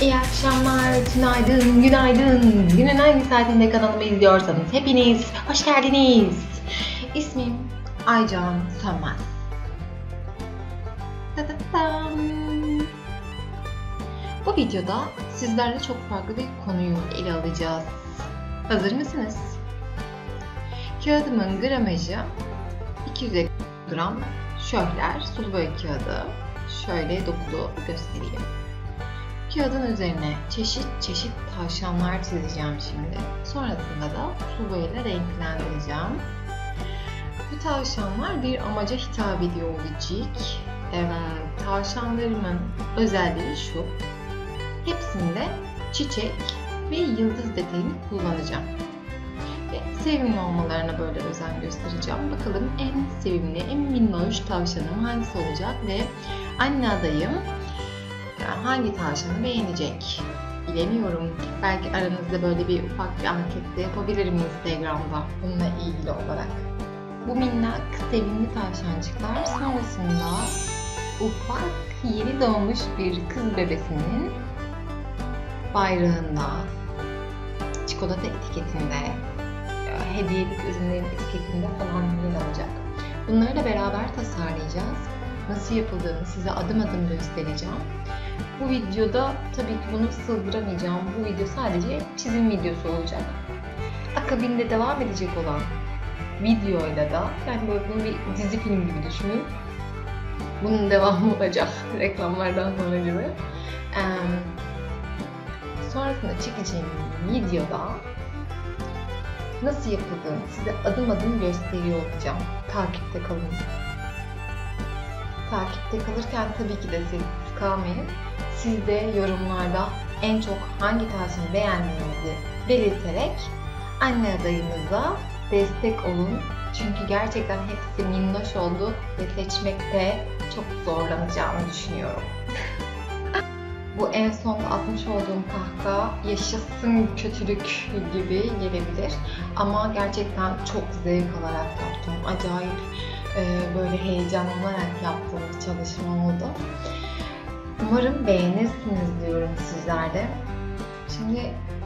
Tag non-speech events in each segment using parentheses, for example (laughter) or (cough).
İyi akşamlar, günaydın, günaydın. Günün hangi saatinde kanalımı izliyorsanız hepiniz hoş geldiniz. İsmim Aycan Sönmez. Bu videoda sizlerle çok farklı bir konuyu ele alacağız. Hazır mısınız? Kağıdımın gramajı 250 gram şöhler sulu boya kağıdı. Şöyle dokulu göstereyim. Kağıdın üzerine çeşit çeşit tavşanlar çizeceğim şimdi. Sonrasında da sulu boyayla renklendireceğim. Bu tavşanlar bir amaca hitap ediyor olacak. Ee, tavşanlarımın özelliği şu. Hepsinde çiçek ve yıldız detayını kullanacağım. Ve sevimli olmalarına böyle özen göstereceğim. Bakalım en sevimli, en minnoş tavşanım hangisi olacak ve anne adayım yani hangi tavşanı beğenecek? Bilemiyorum. Belki aranızda böyle bir ufak bir anket de yapabilirim Instagram'da bununla ilgili olarak. Bu minnak sevimli tavşancıklar sonrasında ufak yeni doğmuş bir kız bebesinin bayrağında, çikolata etiketinde, hediyelik ürünlerin etiketinde falan yer alacak. Bunları da beraber tasarlayacağız. Nasıl yapıldığını size adım adım göstereceğim. Bu videoda tabii ki bunu sığdıramayacağım. Bu video sadece çizim videosu olacak. Akabinde devam edecek olan videoyla da yani böyle bunu bir dizi film gibi düşünün. Bunun devamı olacak (laughs) reklamlardan sonra gibi. Ee, sonrasında çekeceğim videoda nasıl yapıldığını size adım adım gösteriyor olacağım. Takipte kalın. Takipte kalırken tabii ki de sessiz kalmayın. Siz de yorumlarda en çok hangi tavşanı beğendiğinizi belirterek anne adayınıza destek olun. Çünkü gerçekten hepsi minnoş oldu ve seçmekte çok zorlanacağımı düşünüyorum. Bu en son atmış olduğum kahkaha yaşasın kötülük gibi gelebilir. Ama gerçekten çok zevk alarak yaptım. Acayip e, böyle heyecanlanarak yaptığım bir çalışma oldu. Umarım beğenirsiniz diyorum sizler de. Şimdi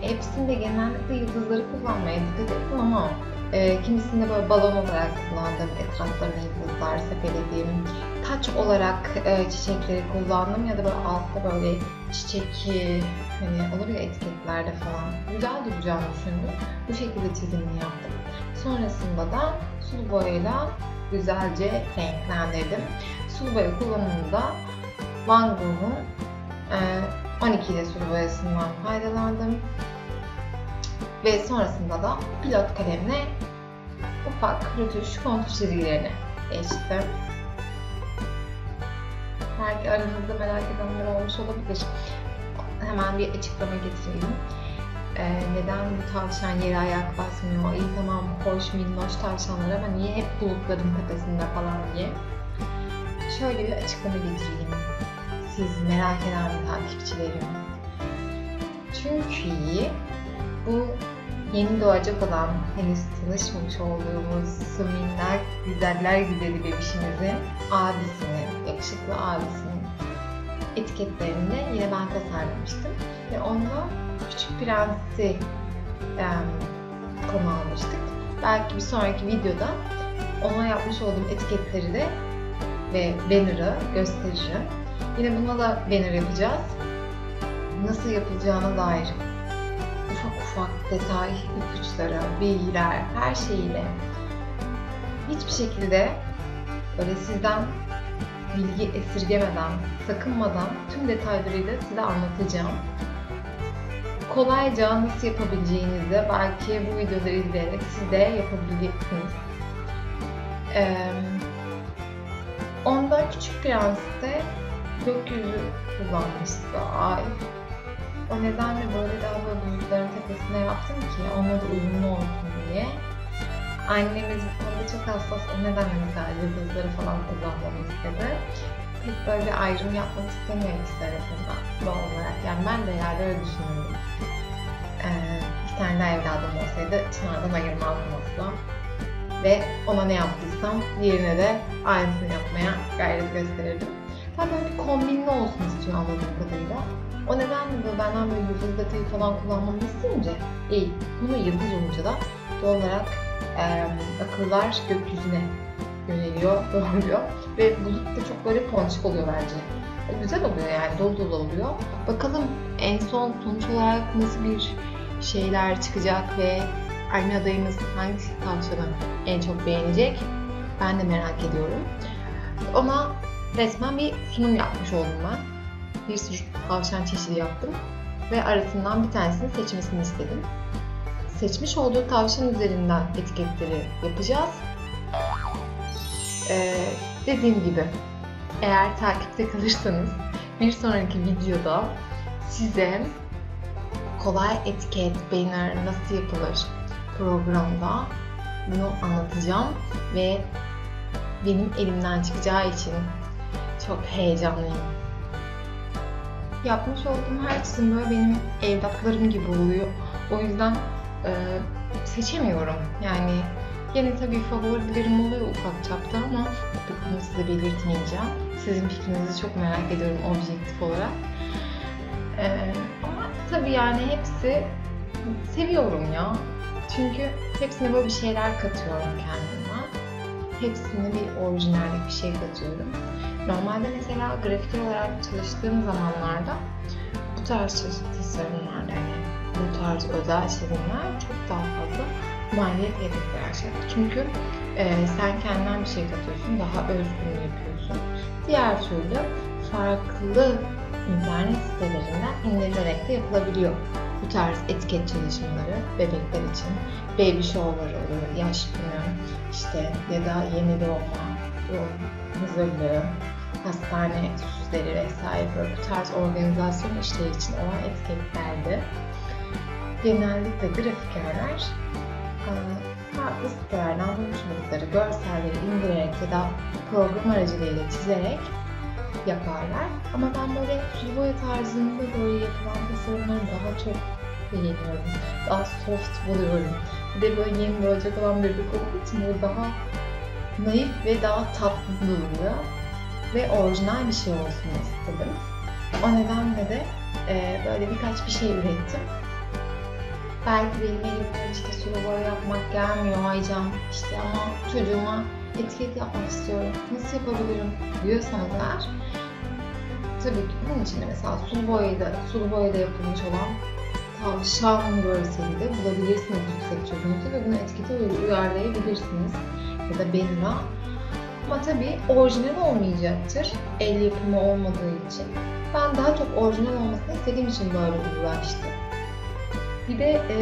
hepsinde genellikle yıldızları kullanmaya dikkat ettim ama e, kimisinde böyle balon olarak kullandım, etraflarına yıldızlar sepelediğim, taç olarak e, çiçekleri kullandım ya da böyle altta böyle çiçek e, hani olur ya etiketlerde falan güzel duracağını düşündüm. Bu şekilde çizimini yaptım. Sonrasında da sulu boyayla güzelce renklendirdim. Sulu boya kullanımında Van Gogh'un e, 12 ile sulu boyasından faydalandım. Ve sonrasında da pilot kalemle ufak rötuş kontur çizgilerini geçtim. Belki aranızda merak edenler olmuş olabilir. Hemen bir açıklama getireyim. Ee, neden bu tavşan yere ayak basmıyor? İyi tamam hoş minnoş tavşanlar ama niye hep bulutların tepesinde falan diye. Şöyle bir açıklama getireyim. Siz merak eden takipçilerim. Çünkü bu yeni doğacak olan henüz tanışmamış olduğumuz su minnak güzeller güzeli bebişimizin abisinin, yakışıklı abisinin etiketlerini yine ben tasarlamıştım. Ve onda Küçük Prens'i em, konu almıştık. Belki bir sonraki videoda ona yapmış olduğum etiketleri de ve banner'ı göstereceğim. Yine buna da banner yapacağız. Nasıl yapılacağına dair ufak ufak detay, ipuçları, bilgiler, her şeyiyle hiçbir şekilde böyle sizden bilgi esirgemeden, sakınmadan tüm detaylarıyla size anlatacağım. Kolayca nasıl yapabileceğinizi belki bu videoları izleyerek siz de yapabileceksiniz. Ee, onda Küçük Prens'te gökyüzü kullanmıştı ay. O nedenle böyle daha böyle tepesine yaptım ki onunla da uyumlu olsun diye. Annemiz bu konuda çok hassas. O nedenle mesela yıldızları falan kullanmamı istedi. Pek böyle ayrım yapmak istemiyor ikisi arasında doğal olarak. Yani ben de herhalde öyle düşünüyorum. Ee, iki tane daha evladım olsaydı Çınar'dan ayırmazdım asla. Ve ona ne yaptıysam diğerine de aynısını yapmaya gayret gösterirdim. Tabii böyle kombinli olsun istiyor anladığım kadarıyla. O nedenle böyle benden böyle yıldız detayı falan kullanmamı isteyince iyi. Bunu yıldız olunca da doğal olarak e, akıllar gökyüzüne yöneliyor, (laughs) doğruyor. Ve bulut da çok böyle ponçik oluyor bence. E, güzel oluyor yani, dolu dolu oluyor. Bakalım en son sonuç olarak nasıl bir şeyler çıkacak ve anne adayımız hangi tavşanı en çok beğenecek? Ben de merak ediyorum. Ona resmen bir sunum yapmış oldum ben. Bir sürü tavşan çeşidi yaptım ve arasından bir tanesini seçmesini istedim. Seçmiş olduğu tavşan üzerinden etiketleri yapacağız. Ee, dediğim gibi eğer takipte kalırsanız bir sonraki videoda size kolay etiket, banner nasıl yapılır programda bunu anlatacağım ve benim elimden çıkacağı için çok heyecanlıyım. Yapmış olduğum her çizim böyle benim evlatlarım gibi oluyor. O yüzden e, seçemiyorum. Yani yine tabii favorilerim oluyor ufak çapta ama bunu size belirtmeyeceğim. Sizin fikrinizi çok merak ediyorum objektif olarak. E, ama tabii yani hepsi seviyorum ya. Çünkü hepsine böyle bir şeyler katıyorum kendime. Hepsine bir orijinallik bir şey katıyorum. Normalde mesela grafik olarak çalıştığım zamanlarda bu tarz tasarımlarda yani bu tarz özel çizimler çok daha fazla maliyet gerektiren şeyler. Çünkü e, sen kendinden bir şey katıyorsun, daha özgün yapıyorsun. Diğer türlü farklı internet sitelerinden indirilerek de yapılabiliyor bu tarz etiket çalışmaları bebekler için baby shower oluyor, yaş günü, işte ya da yeni doğma, doğum hazırlığı, hastane süsleri vesaire böyle bu tarz organizasyon işleri için olan etiketlerde genellikle grafikerler farklı sitelerden bulmuş oldukları görselleri indirerek ya da program aracılığıyla çizerek yaparlar. Ama ben böyle boya tarzında böyle yapılan tasarımları daha çok beğeniyorum. Daha soft buluyorum. Bir de böyle yeni doğacak olan bebek olduğu için böyle daha naif ve daha tatlı duruyor. Ve orijinal bir şey olsun istedim. O nedenle de e, böyle birkaç bir şey ürettim. Belki benim elimden işte sulu boya yapmak gelmiyor Aycan. İşte ama çocuğuma etiket yapmak istiyorum. Nasıl yapabilirim diyorsanız eğer tabii ki bunun içinde mesela sulu boyada, sulu boyada yapılmış olan tavşan görseli de bulabilirsiniz yüksek çözünürlükte ve bunu etikete uyarlayabilirsiniz ya da banner'a. Ama tabii orijinal olmayacaktır el yapımı olmadığı için. Ben daha çok orijinal olmasını istediğim için böyle uğraştım. Bir de e,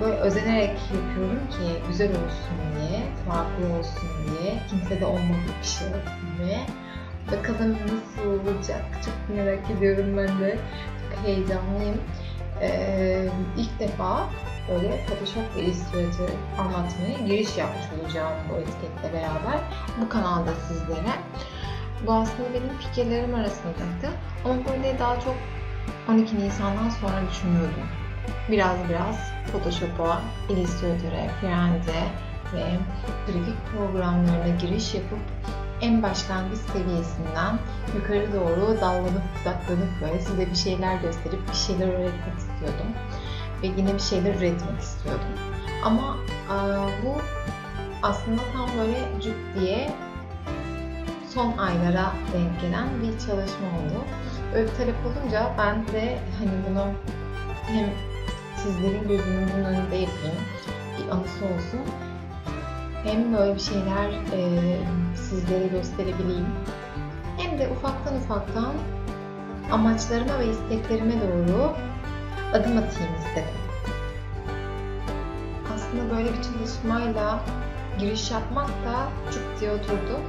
böyle özenerek yapıyorum ki güzel olsun diye, farklı olsun diye, kimsede olmadığı bir şey olsun diye. Bakalım nasıl olacak çok merak ediyorum ben de. Çok heyecanlıyım. Ee, ilk defa böyle Photoshop ve Illustrator anlatmaya giriş yapmış olacağım bu etiketle beraber bu kanalda sizlere. Bu aslında benim fikirlerim arasındaydı ama böyle daha çok 12 Nisan'dan sonra düşünüyordum. Biraz biraz Photoshop'a, Illustrator'a, Firenze ve grafik programlarına giriş yapıp en başlangıç seviyesinden yukarı doğru dallanıp budaklanıp böyle size bir şeyler gösterip bir şeyler öğretmek istiyordum. Ve yine bir şeyler üretmek istiyordum. Ama e, bu aslında tam böyle cüt diye son aylara denk gelen bir çalışma oldu. Öyle bir talep olunca ben de hani bunu hem sizlerin gözünün önünde yapayım, bir anısı olsun hem böyle bir şeyler e, sizlere gösterebileyim. Hem de ufaktan ufaktan amaçlarıma ve isteklerime doğru adım atayım istedim. Aslında böyle bir çalışmayla giriş yapmak da çok diye oturdu.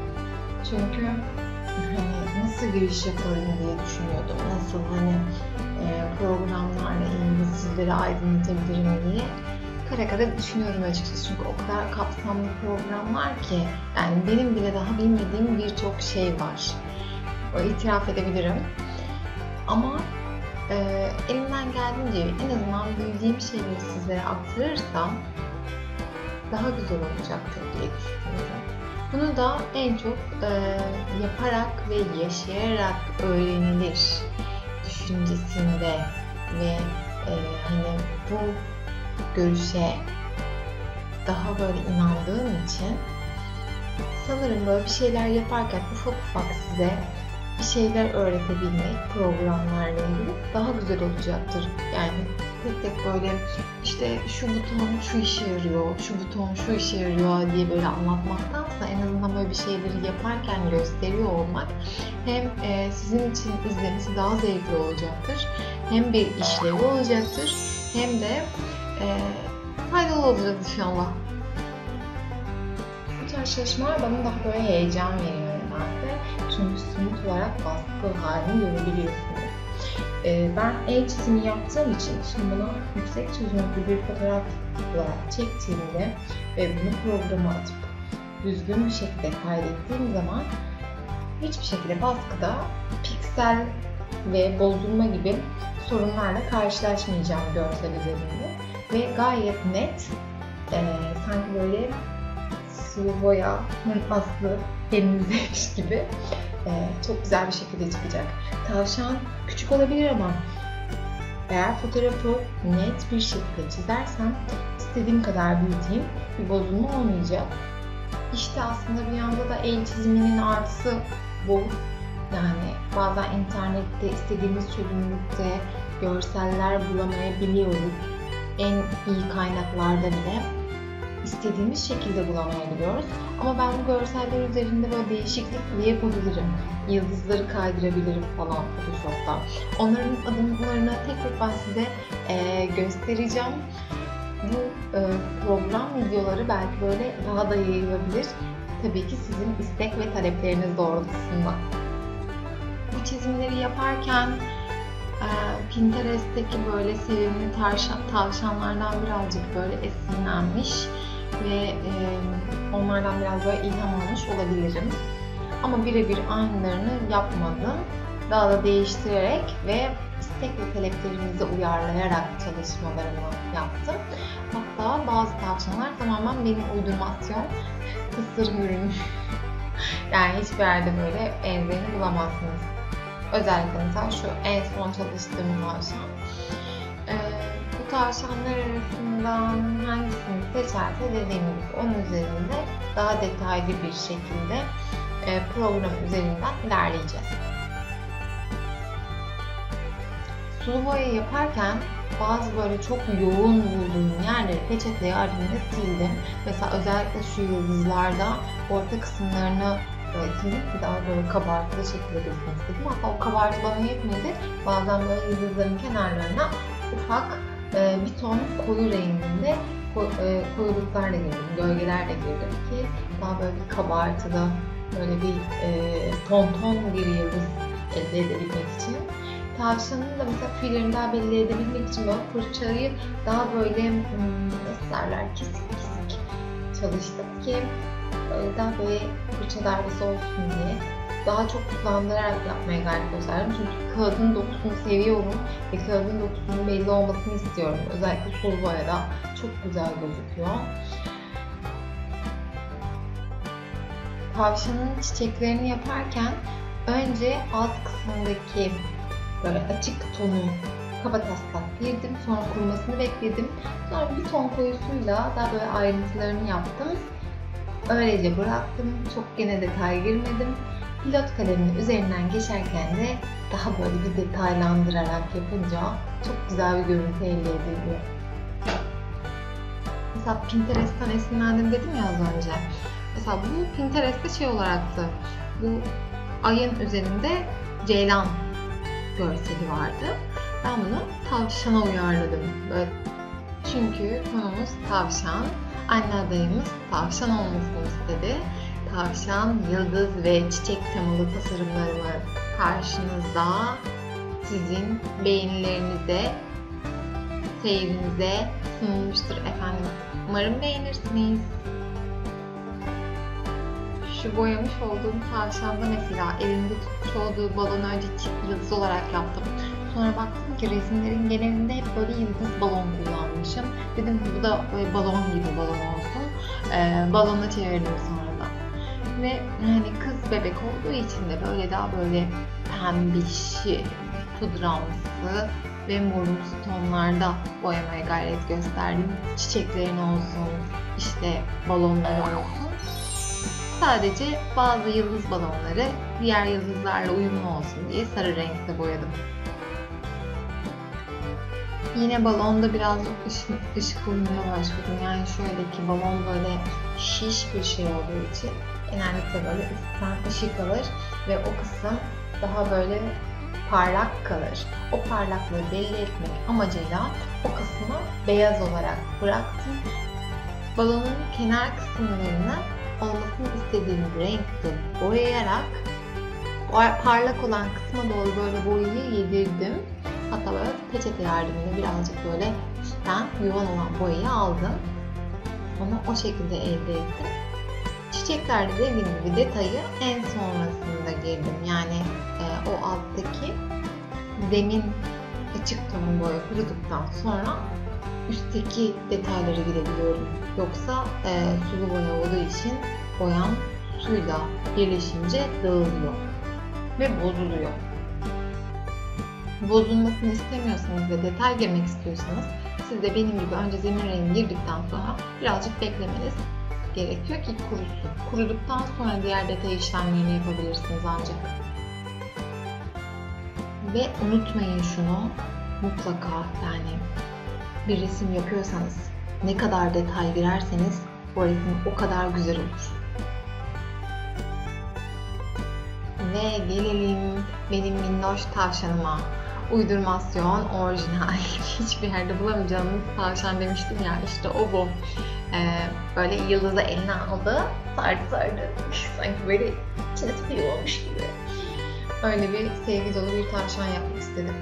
Çünkü hani nasıl giriş yaparım diye düşünüyordum. Nasıl hani e, programlarla ilgili sizlere aydınlatabilirim diye kare kare düşünüyorum açıkçası çünkü o kadar kapsamlı programlar ki yani benim bile daha bilmediğim birçok şey var. O itiraf edebilirim. Ama e, elimden geldiğince en azından bildiğim şeyleri sizlere aktarırsam daha güzel olacaktır diye düşünüyorum. Bunu da en çok e, yaparak ve yaşayarak öğrenilir düşüncesinde ve e, hani bu görüşe daha böyle inandığım için sanırım böyle bir şeyler yaparken ufak ufak size bir şeyler öğretebilmek programlarla ilgili daha güzel olacaktır. Yani tek tek böyle işte şu buton şu işe yarıyor, şu buton şu işe yarıyor diye böyle anlatmaktansa en azından böyle bir şeyleri yaparken gösteriyor olmak hem e, sizin için izlemesi daha zevkli olacaktır, hem bir işlevi olacaktır, hem de e, faydalı olacak inşallah. Bu tarz çalışmalar bana daha böyle heyecan veriyor nedense. Çünkü somut olarak baskı halini görebiliyorsunuz. Ee, ben el çizimi yaptığım için şimdi bunu yüksek çözünürlüklü bir fotoğraf olarak çektiğimde ve bunu programa atıp düzgün bir şekilde kaydettiğim zaman hiçbir şekilde baskıda piksel ve bozulma gibi sorunlarla karşılaşmayacağım görsel üzerinde ve gayet net e, sanki böyle sıvı boyanın aslı elinizdemiş (laughs) gibi e, çok güzel bir şekilde çıkacak. Tavşan küçük olabilir ama eğer fotoğrafı net bir şekilde çizersem istediğim kadar büyüteyim bir bozulma olmayacak. İşte aslında bir yanda da el çiziminin artısı bu. Yani bazen internette istediğimiz çözünürlükte görseller bulamayabiliyoruz. En iyi kaynaklarda bile istediğimiz şekilde bulamayabiliyoruz. Ama ben bu görseller üzerinde böyle değişiklik yapabilirim. Yıldızları kaydırabilirim falan Photoshop'ta. Onların adımlarını tek tek ben size e, göstereceğim. Bu e, program videoları belki böyle daha da yayılabilir. Tabii ki sizin istek ve talepleriniz doğrultusunda. Bu çizimleri yaparken e, Pinterest'teki böyle sevimli tavşan, tavşanlardan birazcık böyle esinlenmiş ve e, onlardan biraz böyle ilham almış olabilirim. Ama birebir aynılarını yapmadım. Daha da değiştirerek ve istek ve taleplerimizi uyarlayarak çalışmalarımı yaptım. Hatta bazı tavşanlar tamamen benim uydurmasyon tasarım ürünü. (laughs) yani hiçbir yerde böyle benzerini bulamazsınız. Özellikle mesela şu en son çalıştığım tavşan. Tavşanlar arasından hangisini seçerse dediğim gibi onun üzerinde daha detaylı bir şekilde e, program üzerinden ilerleyeceğiz. Sulu boya yaparken bazı böyle çok yoğun bulduğum yerleri peçete yardımıyla sildim. Mesela özellikle şu yıldızlarda orta kısımlarını silip bir daha böyle kabartılı şekilde gözükmek istedim. Hatta o kabartı bana yetmedi. Bazen böyle yıldızların kenarlarına ufak e, bir ton koyu renginde e, koyuluklarla girdim, gölgelerle girdim ki daha böyle bir kabartılı, böyle bir e, ton ton bir yıldız elde edebilmek için. Tavşanın da mesela tüylerini daha belli edebilmek için böyle fırçayı daha böyle hmm, nasıl derler kesik kesik çalıştım ki böyle daha böyle fırça darbesi olsun diye daha çok kullandırarak yapmaya gayret gösterdim. Çünkü kağıdın dokusunu seviyorum ve kağıdın dokusunun belli olmasını istiyorum. Özellikle sulu boyada çok güzel gözüküyor. Tavşanın çiçeklerini yaparken önce alt kısmındaki böyle açık tonu kaba taslak girdim. Sonra kurumasını bekledim. Sonra bir ton koyusuyla daha böyle ayrıntılarını yaptım. Öylece bıraktım. Çok gene detay girmedim. Pilot kalemin üzerinden geçerken de daha böyle bir detaylandırarak yapınca çok güzel bir görüntü elde ediliyor. Mesela Pinterest'ten esinlendim dedim ya az önce. Mesela bu Pinterest'te şey olaraktı. Bu ayın üzerinde ceylan görseli vardı. Ben bunu tavşana uyarladım. Böyle çünkü konumuz tavşan. Anne adayımız tavşan olmasını istedi. Tavşan, yıldız ve çiçek temalı tasarımlarımı karşınızda sizin beğenilerinize, seyrinize sunulmuştur efendim. Umarım beğenirsiniz. Şu boyamış olduğum tavşanda mesela elinde tutmuş olduğu balonu önce yıldız olarak yaptım. Sonra baktım ki resimlerin genelinde hep böyle yıldız balon kullanmışım. Dedim bu da böyle balon gibi balon olsun. Ee, balona çevirdim sonradan. Ve hani kız bebek olduğu için de böyle daha böyle pembiş, pudramsı ve morumsu tonlarda boyamaya gayret gösterdim. Çiçeklerin olsun, işte balonlar olsun. Sadece bazı yıldız balonları diğer yıldızlarla uyumlu olsun diye sarı renkte boyadım. Yine balonda birazcık ışık, ışık uyumuna başladım. Yani şöyle ki balon böyle şiş bir şey olduğu için genellikle böyle üstten ışık alır ve o kısım daha böyle parlak kalır. O parlaklığı belli etmek amacıyla o kısmı beyaz olarak bıraktım. Balonun kenar kısımlarını olmasını istediğim renkte boyayarak parlak olan kısma doğru böyle boyayı yedirdim. Hatta böyle peçete yardımıyla birazcık böyle üstten yuvan olan boyayı aldım. Onu o şekilde elde ettim. Çiçeklerde dediğim gibi detayı en sonrasında girdim. Yani e, o alttaki zemin açık ton boya kuruduktan sonra üstteki detayları girebiliyorum. Yoksa e, sulu boya olduğu için boyam suyla birleşince dağılıyor ve bozuluyor. Bozulmasını istemiyorsanız ve detay girmek istiyorsanız siz de benim gibi önce zemin rengi girdikten sonra birazcık beklemeniz gerekiyor ki kurusun. Kuruduktan sonra diğer detay işlemlerini yapabilirsiniz ancak. Ve unutmayın şunu mutlaka yani bir resim yapıyorsanız ne kadar detay girerseniz o resim o kadar güzel olur. Ve gelelim benim minnoş tavşanıma. Uydurmasyon, orijinal, (laughs) hiçbir yerde bulamayacağınız tavşan demiştim ya işte o bu. Ee, böyle yıldızı eline aldı, sardı sardı. Sanki böyle içine tıkıyormuş gibi. Öyle bir sevgi dolu bir tavşan yapmak istedim.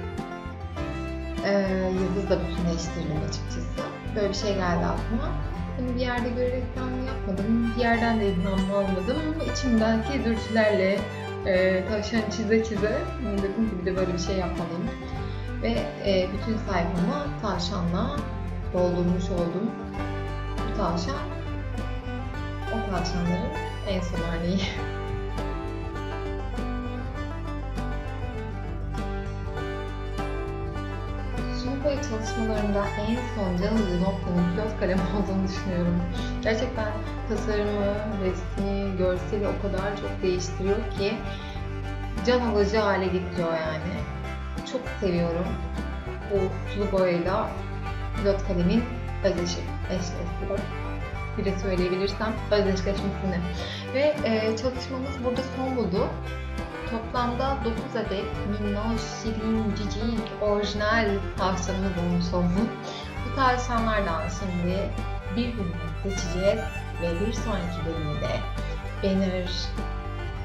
Ee, yıldızla bütünleştirdim açıkçası. Böyle bir şey geldi aklıma. Hani bir yerde görerekten yapmadım, bir yerden de ilham almadım. İçimdeki dürtülerle e, tavşan çize çize dedim ki bir de böyle bir şey yapmalıyım. Ve e, bütün sayfamı tavşanla doldurmuş oldum. Bu tavşan o tavşanların en son örneği. (laughs) çalışmalarımda en son can alıcı noktanın pilot kalem (laughs) olduğunu düşünüyorum. Gerçekten tasarımı, resmi, görseli o kadar çok değiştiriyor ki can alıcı hale getiriyor yani. Çok seviyorum bu sulu boyayla pilot kalemin özdeşi, eşleşti. Bir de söyleyebilirsem özdeşleşmesini. Ve e, çalışmamız burada son buldu. Toplamda 9 adet minnoş, şirin, cicik, orijinal tavşanımız olmuş oldu. Bu tavşanlardan şimdi bir bölümü seçeceğiz ve bir sonraki bölümde banner,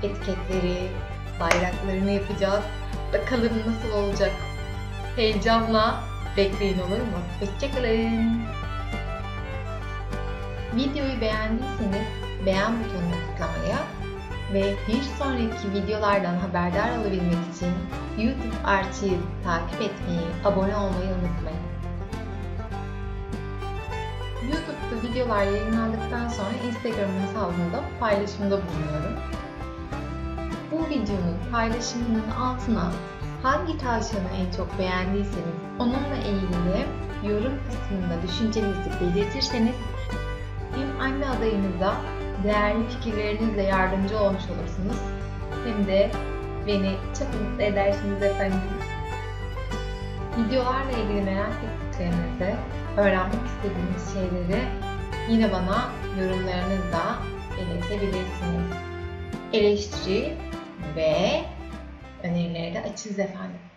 etiketleri, bayraklarını yapacağız. Bakalım nasıl olacak? Heyecanla bekleyin olur mu? Hoşçakalın. Videoyu beğendiyseniz beğen butonuna tıklamaya ve bir sonraki videolardan haberdar olabilmek için YouTube Archive takip etmeyi, abone olmayı unutmayın. YouTube'da videolar yayınlandıktan sonra Instagram hesabımda paylaşımda bulunuyorum. Bu videonun paylaşımının altına hangi tavşanı en çok beğendiyseniz onunla ilgili yorum kısmında düşüncenizi belirtirseniz hem anne adayınıza değerli fikirlerinizle yardımcı olmuş olursunuz hem de beni çok mutlu edersiniz efendim. Videolarla ilgili merak ettiklerinizi, öğrenmek istediğiniz şeyleri yine bana yorumlarınızda belirtebilirsiniz. Eleştiri ve önerileri de açığız efendim.